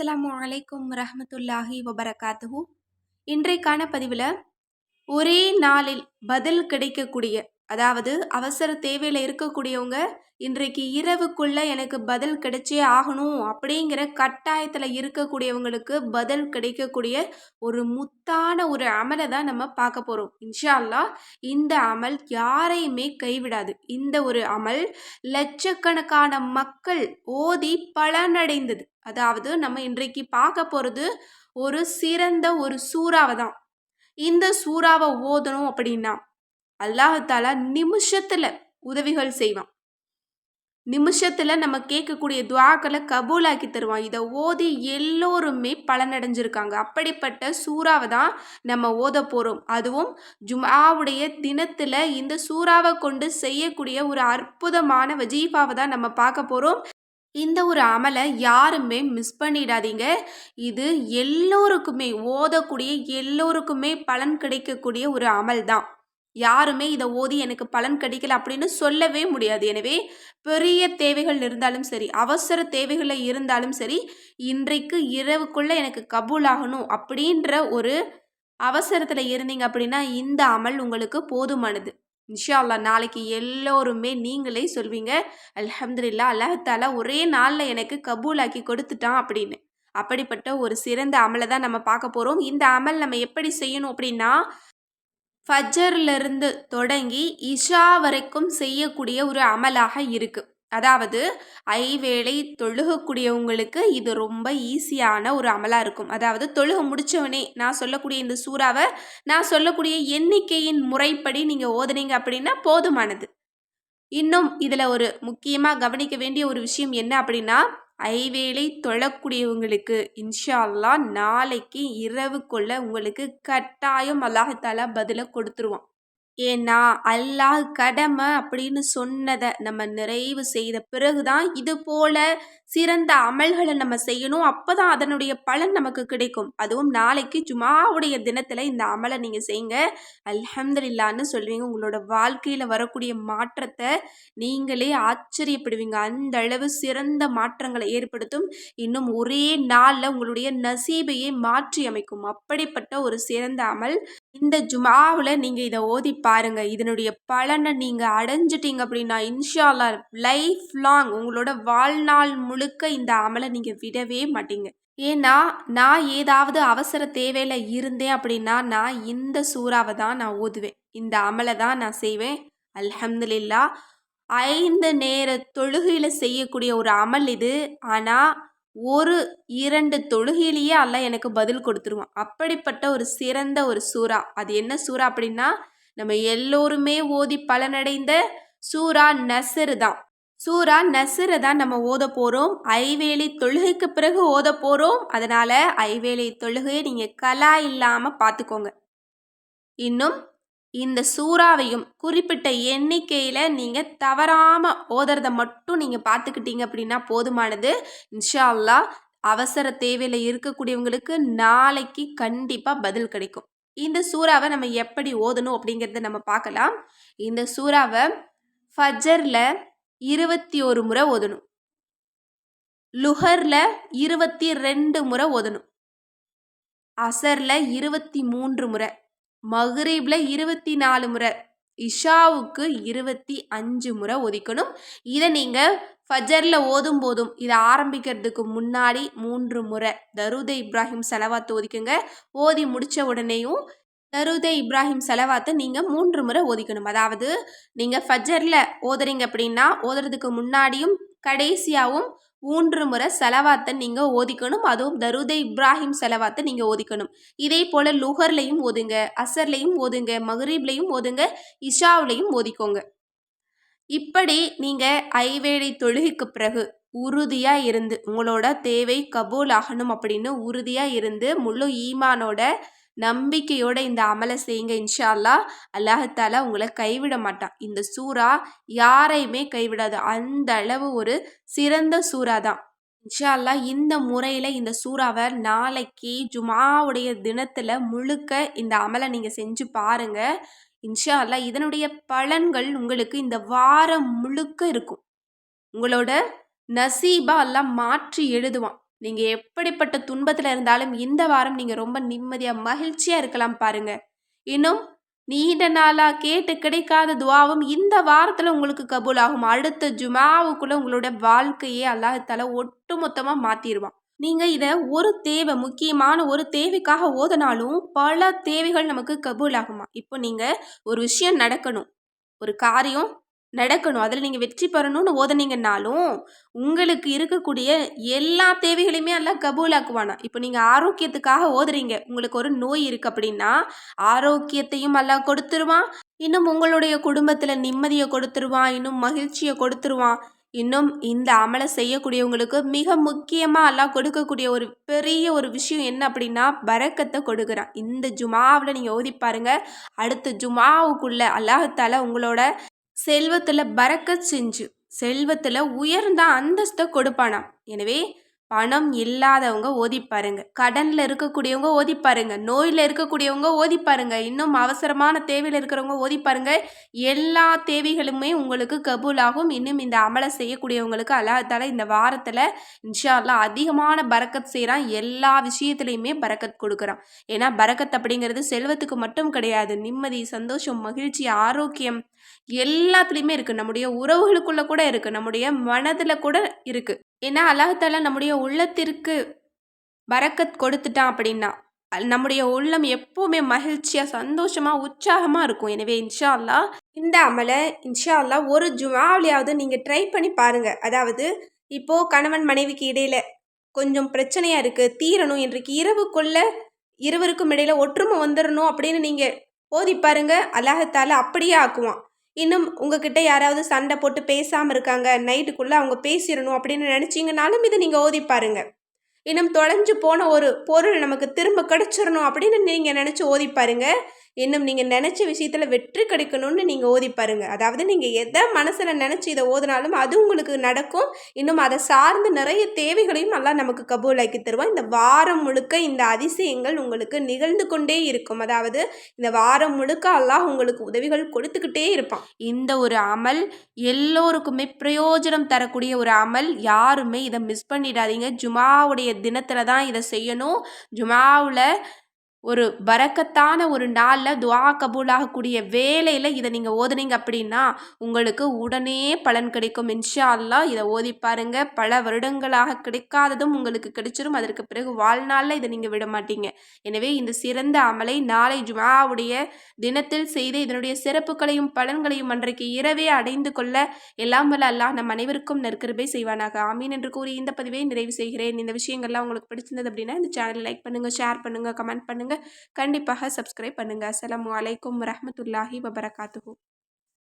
அஸ்லாம் அலைக்கும் ரஹமத்துல்லாஹி வபரகாத்துஹு. இன்றைக்கான பதிவில் ஒரே நாளில் பதில் கிடைக்கக்கூடிய அதாவது அவசர தேவையில் இருக்கக்கூடியவங்க இன்றைக்கு இரவுக்குள்ள எனக்கு பதில் கிடைச்சே ஆகணும் அப்படிங்கிற கட்டாயத்தில் இருக்கக்கூடியவங்களுக்கு பதில் கிடைக்கக்கூடிய ஒரு முத்தான ஒரு அமலை தான் நம்ம பார்க்க போகிறோம் இன்ஷால்லா இந்த அமல் யாரையுமே கைவிடாது. இந்த ஒரு அமல் லட்சக்கணக்கான மக்கள் ஓதி பலனடைந்தது. அதாவது நம்ம இன்றைக்கு பார்க்க போகிறது ஒரு சிறந்த ஒரு சூறாவை தான் இந்த சூறாவை ஓதணும் அப்படின்னா அல்லாஹால நிமிஷத்தில் உதவிகள் செய்வான். நிமிஷத்தில் நம்ம கேட்கக்கூடிய துவாக்களை கபூலாக்கி தருவான். இதை ஓதி எல்லோருமே பலனடைஞ்சிருக்காங்க. அப்படிப்பட்ட சூறாவை தான் நம்ம ஓத போகிறோம் அதுவும் ஜுமாவுடைய தினத்தில் இந்த சூறாவை கொண்டு செய்யக்கூடிய ஒரு அற்புதமான வஜீஃபாவை தான் நம்ம பார்க்க போகிறோம் இந்த ஒரு அமலை யாருமே மிஸ் பண்ணிடாதீங்க. இது எல்லோருக்குமே ஓதக்கூடிய எல்லோருக்குமே பலன் கிடைக்கக்கூடிய ஒரு அமல் தான். யாருமே இதை ஓதி எனக்கு பலன் கிடைக்கல அப்படின்னு சொல்லவே முடியாது. எனவே பெரிய தேவைகள் இருந்தாலும் சரி அவசர தேவைகளில் இருந்தாலும் சரி இன்றைக்கு இரவுக்குள்ளே எனக்கு கபூல் ஆகணும் அப்படின்ற ஒரு அவசரத்தில் இருந்தீங்க அப்படின்னா இந்த அமல் உங்களுக்கு போதுமானது. இன்ஷா அல்லா நாளைக்கு எல்லோருமே நீங்களே சொல்வீங்க அலமதுல்லா அல்லாஹாலா ஒரே நாளில் எனக்கு கபூலாக்கி கொடுத்துட்டான் அப்படின்னு. அப்படிப்பட்ட ஒரு சிறந்த அமலை தான் நம்ம பார்க்க போகிறோம் இந்த அமல் நம்ம எப்படி செய்யணும் அப்படின்னா ஃபஜர்லேருந்து தொடங்கி இஷா வரைக்கும் செய்யக்கூடிய ஒரு அமலாக இருக்குது அதாவது ஐவேளை தொழுகக்கூடியவங்களுக்கு இது ரொம்ப ஈஸியான ஒரு அமலாக இருக்கும். அதாவது தொழுக முடித்தவனே நான் சொல்லக்கூடிய இந்த சூறாவை நான் சொல்லக்கூடிய எண்ணிக்கையின் முறைப்படி நீங்கள் ஓதுனீங்க அப்படின்னா போதுமானது. இன்னும் இதில் ஒரு முக்கியமாக கவனிக்க வேண்டிய ஒரு விஷயம் என்ன அப்படின்னா ஐவேளை தொழக்கூடியவங்களுக்கு இன்ஷா அல்லா நாளைக்கு இரவுக்குள்ள உங்களுக்கு கட்டாயம் அல்லாஹாலா பதிலை கொடுத்துருவான். ஏன்னா அல்லாஹ் கடமை அப்படின்னு சொன்னதை நம்ம நிறைவு செய்த பிறகுதான் இது போல சிறந்த அமல்களை நம்ம செய்யணும். அப்போ தான் அதனுடைய பலன் நமக்கு கிடைக்கும். அதுவும் நாளைக்கு ஜுமாவுடைய தினத்தில் இந்த அமலை நீங்கள் செய்யுங்க. அல்ஹம்துலில்லான்னு சொல்லுவீங்க. உங்களோட வாழ்க்கையில் வரக்கூடிய மாற்றத்தை நீங்களே ஆச்சரியப்படுவீங்க. அந்த அளவு சிறந்த மாற்றங்களை ஏற்படுத்தும். இன்னும் ஒரே நாளில் உங்களுடைய நசீபையை மாற்றி அமைக்கும். அப்படிப்பட்ட ஒரு சிறந்த அமல். இந்த ஜுமாவில் நீங்கள் இதை ஓதி பாருங்கள் இதனுடைய பலனை நீங்கள் அடைஞ்சிட்டீங்க அப்படின்னா இன்ஷால்லா லைஃப் லாங் உங்களோட வாழ்நாள் முழுக்க இந்த அமலை நீங்கள் விடவே மாட்டீங்க. ஏன்னா நான் ஏதாவது அவசர தேவையில் இருந்தேன் அப்படின்னா நான் இந்த சூறாவை தான் நான் ஓதுவேன். இந்த அமலை தான் நான் செய்வேன். அல்ஹம்துலில்லா. ஐந்து நேர தொழுகையில் செய்யக்கூடிய ஒரு அமல் இது. ஆனால் ஒரு இரண்டு தொழுகையிலேயே அல்ல எனக்கு பதில் கொடுத்துருவான். அப்படிப்பட்ட ஒரு சிறந்த ஒரு சூறா. அது என்ன சூறா அப்படின்னா நம்ம எல்லோருமே ஓதி பலனடைந்த சூரா நசரு தான். சூரா நசுரை தான் நம்ம ஓத போகிறோம் ஐவேலி தொழுகைக்கு பிறகு ஓத போகிறோம் அதனால் ஐவேலி தொழுகையை நீங்கள் கலா இல்லாமல் பார்த்துக்கோங்க. இன்னும் இந்த சூறாவையும் குறிப்பிட்ட எண்ணிக்கையில் நீங்கள் தவறாமல் ஓதுறத மட்டும் நீங்கள் பார்த்துக்கிட்டீங்க அப்படின்னா போதுமானது. இன்ஷா அல்லா அவசர தேவையில் இருக்கக்கூடியவங்களுக்கு நாளைக்கு கண்டிப்பாக பதில் கிடைக்கும். இந்த சூறாவை நம்ம எப்படி ஓதணும் அப்படிங்கிறத நம்ம பார்க்கலாம். இந்த சூறாவை ஃபஜரில் இருபத்தி ஒரு முறை ஓதணும். லுஹரில் இருபத்தி ரெண்டு முறை ஓதணும். அசரில் இருபத்தி மூன்று முறை. மஹ்ரீபில் இருபத்தி நாலு முறை. இஷாவுக்கு இருபத்தி அஞ்சு முறை ஒதுக்கணும். இதை நீங்கள் ஃபஜரில் ஓதும் போதும் இதை ஆரம்பிக்கிறதுக்கு முன்னாடி மூன்று முறை தருத இப்ராஹிம் செலவாத்து ஒதுக்குங்க. ஓதி முடித்த உடனேயும் தருதே இப்ராஹிம் செலவாத்தை நீங்கள் மூன்று முறை ஓதிக்கணும். அதாவது நீங்கள் ஃபஜரில் ஓதுறீங்க அப்படின்னா ஓதுறதுக்கு முன்னாடியும் கடைசியாகவும் மூன்று முறை செலவாத்தை நீங்கள் ஓதிக்கணும். அதுவும் தருதை இப்ராஹிம் செலவாத்தை நீங்கள் ஓதிக்கணும். இதே போல் லுஹர்லையும் ஓதுங்க அசர்லையும் ஓதுங்க மஹரீப்லையும் ஓதுங்க இஷாவிலையும் ஓதிக்கோங்க. இப்படி நீங்கள் ஐவேளை தொழுகைக்கு பிறகு உறுதியாக இருந்து உங்களோட தேவை கபூல் ஆகணும் அப்படின்னு உறுதியாக இருந்து முழு ஈமானோட நம்பிக்கையோட இந்த அமலை செய்யுங்க. இன்ஷா அல்லா அல்லாஹால உங்களை கைவிட மாட்டான். இந்த சூறா யாரையுமே கைவிடாது. அந்த அளவு ஒரு சிறந்த சூறா தான். இன்ஷா அல்லா இந்த முறையில் இந்த சூறாவை நாளைக்கு ஜுமாவுடைய தினத்தில் முழுக்க இந்த அமலை நீங்கள் செஞ்சு பாருங்கள் இன்ஷா அல்லா இதனுடைய பலன்கள் உங்களுக்கு இந்த வாரம் முழுக்க இருக்கும். உங்களோட நசீபா எல்லாம் மாற்றி எழுதுவான். நீங்க எப்படிப்பட்ட துன்பத்துல இருந்தாலும் இந்த வாரம் நீங்க ரொம்ப நிம்மதியா, மகிழ்ச்சியா இருக்கலாம் பாருங்க. இன்னும் நீண்ட நாளா கேட்டு கிடைக்காத துவாவும் இந்த வாரத்துல உங்களுக்கு கபூல் ஆகும். அடுத்த ஜுமாவுக்குள்ள உங்களோட வாழ்க்கையே அல்லாஹ் ஒட்டு ஒட்டுமொத்தமா மாத்திருவான். நீங்க இத ஒரு தேவை முக்கியமான ஒரு தேவைக்காக ஓதுனாலும், பல தேவைகள் நமக்கு கபூல் ஆகுமா இப்போ நீங்க ஒரு விஷயம் நடக்கணும். ஒரு காரியம் நடக்கணும். அதில் நீங்கள் வெற்றி பெறணும்னு ஓதுனீங்கன்னாலும், உங்களுக்கு இருக்கக்கூடிய எல்லா தேவைகளையுமே எல்லாம் கபூலாக்குவானா இப்போ நீங்கள் ஆரோக்கியத்துக்காக ஓதுறீங்க. உங்களுக்கு ஒரு நோய் இருக்கு அப்படின்னா, ஆரோக்கியத்தையும் எல்லாம் கொடுத்துருவான். இன்னும் உங்களுடைய குடும்பத்தில் நிம்மதியை கொடுத்துருவான். இன்னும் மகிழ்ச்சியை கொடுத்துருவான். இன்னும் இந்த அமலை செய்யக்கூடியவங்களுக்கு மிக முக்கியமாக எல்லாம் கொடுக்கக்கூடிய ஒரு பெரிய ஒரு விஷயம் என்ன அப்படின்னா, பறக்கத்தை கொடுக்குறான். இந்த ஜுமாவில் நீங்கள் ஓதி பாருங்கள் அடுத்த ஜுமாவுக்குள்ளே அல்லாஹ் உங்களோட செல்வத்தில் பறக்கச் செஞ்சு, செல்வத்தில் உயர்ந்த அந்தஸ்தை கொடுப்பானாம். எனவே பணம் இல்லாதவங்க ஓதி பாருங்க. கடனில் இருக்கக்கூடியவங்க ஓதி பாருங்க. நோயில் இருக்கக்கூடியவங்க ஓதி பாருங்க. இன்னும் அவசரமான தேவையில் இருக்கிறவங்க ஓதி பாருங்க. எல்லா தேவைகளுமே உங்களுக்கு கபூலாகும் இன்னும் இந்த அமலை செய்யக்கூடியவங்களுக்கு அல்லாஹ் இந்த வாரத்தில் இன்ஷால்லா அதிகமான பரக்கத் செய்கிறான் எல்லா விஷயத்துலையுமே பறக்கத் கொடுக்குறான். ஏன்னா பரக்கத் அப்படிங்கிறது செல்வத்துக்கு மட்டும் கிடையாது. நிம்மதி, சந்தோஷம், மகிழ்ச்சி, ஆரோக்கியம் எல்லாத்துலேயுமே இருக்குது நம்முடைய உறவுகளுக்குள்ளே கூட இருக்குது நம்முடைய மனதில் கூட இருக்குது ஏன்னா அல்லாஹ் நம்முடைய உள்ளத்திற்கு வரக்கத் கொடுத்துட்டான் அப்படின்னா, நம்முடைய உள்ளம் எப்போவுமே மகிழ்ச்சியா, சந்தோஷமா, உற்சாகமா இருக்கும். எனவே இன்ஷா அல்லா இந்த அமலை இன்ஷா அல்லா ஒரு ஜுமாவுலயாவது நீங்க ட்ரை பண்ணி பாருங்க. அதாவது இப்போ கணவன் மனைவிக்கு இடையில கொஞ்சம் பிரச்சனையா இருக்கு. தீரணும் இன்றைக்கு இரவுக்குள்ள இருவருக்கும் இடையில ஒற்றுமை வந்துடணும் அப்படின்னு நீங்க ஓதி பாருங்க. அல்லாஹ் அப்படியே ஆக்குவான். இன்னும் உங்ககிட்ட யாராவது சண்டை போட்டு பேசாமல் இருக்காங்க. நைட்டுக்குள்ளே அவங்க பேசிடணும் அப்படின்னு நினச்சிங்கனாலும் இதை நீங்கள் ஓதி பாருங்க. இன்னும் தொலைஞ்சு போன ஒரு பொருள் நமக்கு திரும்ப கிடச்சிடணும் அப்படின்னு நீங்கள் நினச்சி ஓதி பாருங்கள் இன்னும் நீங்கள் நினச்ச விஷயத்தில் வெற்றி கிடைக்கணும்னு நீங்கள் ஓதி பாருங்கள் அதாவது நீங்கள் எதை மனசில் நினச்சி இதை ஓதுனாலும் அது உங்களுக்கு நடக்கும். இன்னும் அதை சார்ந்து நிறைய தேவைகளையும் நல்லா நமக்கு கபூலாக்கி தருவோம் தருவான். இந்த வாரம் முழுக்க இந்த அதிசயங்கள் உங்களுக்கு நிகழ்ந்து கொண்டே இருக்கும். அதாவது இந்த வாரம் முழுக்க அல்லாஹ் உங்களுக்கு உதவிகள் கொடுத்துக்கிட்டே இருப்பான். இந்த ஒரு அமல் எல்லோருக்குமே பிரயோஜனம் தரக்கூடிய ஒரு அமல். யாருமே இதை மிஸ் பண்ணிடாதீங்க. ஜுமாவுடைய தினத்தில் தான் இதை செய்யணும். ஜுமாவில் ஒரு வரக்கத்தான ஒரு நாளில் துவா கபூலாகக்கூடிய வேலையில் இதை நீங்கள் ஓதுனீங்க அப்படின்னா, உங்களுக்கு உடனே பலன் கிடைக்கும். இன்ஷா அல்லாஹ் இதை ஓதி பாருங்க. பல வருடங்களாக கிடைக்காததும் உங்களுக்கு கிடைச்சிரும். அதற்கு பிறகு வாழ்நாளில் இதை நீங்கள் விட மாட்டீங்க. எனவே இந்த சிறந்த அமலை நாளை ஜுமாவுடைய தினத்தில் செய்து இதனுடைய சிறப்புகளையும், பலன்களையும் அன்றைக்கு இரவே அடைந்து கொள்ள எல்லாம் வல்ல அல்லாஹ் நம் அனைவருக்கும் நற்கிருபை செய்வானாக. ஆமீன் என்று கூறி இந்த பதிவை நிறைவு செய்கிறேன். இந்த விஷயங்கள்லாம் உங்களுக்கு பிடிச்சிருந்தது அப்படின்னா இந்த சேனலை லைக் பண்ணுங்கள் ஷேர் பண்ணுங்கள் கமெண்ட் பண்ணுங்கள் கண்டிப்பாக சப்ஸ்கிரைப் பண்ணுங்க. அஸ்ஸலாமு வலைக்கம் வரமத்துல்லாஹி வபரகாத்துஹு.